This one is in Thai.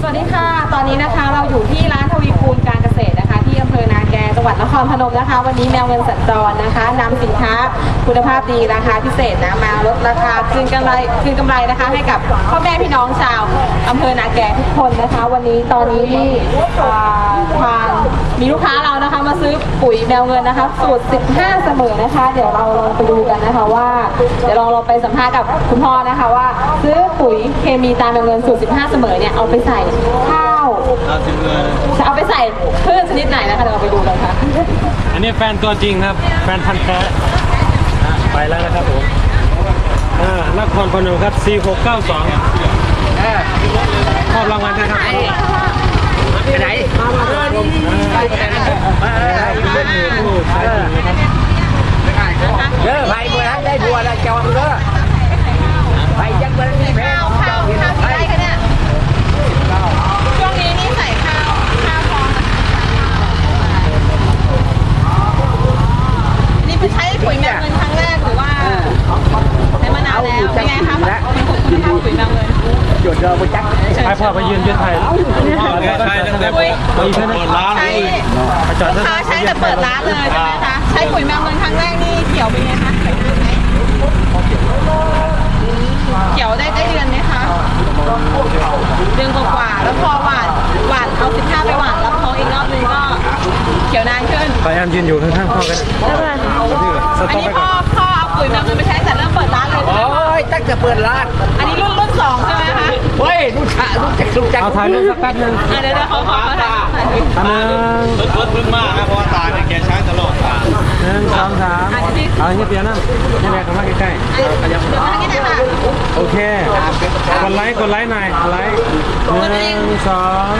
สวัสดีค่ะ ตอนนี้นะคะเราอยู่ที่ร้านทวีคูณการเกษตรนะคะ ที่อำเภอนาแกจังหวัดนครพนมนะคะ วันนี้แมวเงินสัญจรนะคะนำสินค้าคุณภาพดีราคาพิเศษนะมาลดราคาคืนกำไรคืนกำไรนะคะ ให้กับพ่อแม่พี่น้องชาวอำเภอนาแกทุกคนนะคะ วันนี้ตอนนี้อ่าทางมีลูกค้าเรา มาซื้อปุ๋ยแมวเงินนะคะ สูตร 15 เสมอนะคะ เดี๋ยวเราลองไปดูกันนะคะว่า เดี๋ยวเราเราไปสัมภาษณ์กับคุณพ่อนะคะว่า ซื้อปุ๋ยเคมีตามแมวเงินสูตร 15 เสมอเนี่ยเอาไปใส่ข้าวเอาสิบเลยจะเอาไปใส่พืชชนิดไหนนะคะเดี๋ยวเราไปดูกันค่ะ อันนี้แฟนตัวจริงครับ แฟนพันธุ์แท้อะไปแล้วนะครับผมอ่านครพนมครับ 4692มอบรางวัลด้วยครับ ไปไหนไปไหนเด้อไปบัวนั้นได้บั วแล้วจองเด้อไปยังเบิ้งนี่แพ้ข้าวข้าวข้าวที่ได้คะเนี่ย ช่วงนี้นี่ใส่ข้าวข้าวพองนี่เป็นใช้ปุ๋ยแมวเงินครั้งแรกหรือว่าใช้มานานแล้ว เป็นไงคะคุณคุณภาพปุ๋ยแมวเงินจุดเดิมไปจักไปพ่อไปยืนยืนไทยใช่ตั้งแต่เปิดร้านใช้ไปจอดลูกค้าใช้แต่เปิดร้านเลยใช่ไหมคะ ใช้ปุ๋ยแมวเงินครั้งแรกนี่เขียวเป็นไงคะเขียวไหม เขียวได้ได้เดือนไหมคะเดือนกว่าๆแล้วพอหวานหวานเอาสิบห้าไปหวานแล้วพออีกรอบนึงก็เขียวนานขึ้นไปแอมยืนอยู่ข้างๆพ่อกันสอันต็อปนี้ไปพ่ก่ออนพ่อเอาปุ๋ยแมวเงินไปใช้แต่เริ่มเปิดร้านเลยใช่ไหมโอ้คะยตั้งแต่เปิดร้าน อันนี้รุ่นรุ่นสองใช่ไหมคะเฮ้ยลูกชาลูกจักลูกจักเอาถ่ายรูปสักแป๊บนึงอะเดี๋ยวเดี๋ยวเขาขอเขาถ่ายถ่ายรูปอันหนึ่ง นึ่งสองสามเอาเฮียเปียนั่นเฮียเปียเข้ามาใกล้เดี๋ยวมาทางนี้หน่อยค่ะๆโอเค กดไลค์ กดไลค์หน่อย กดไลค์หนึ่งสอง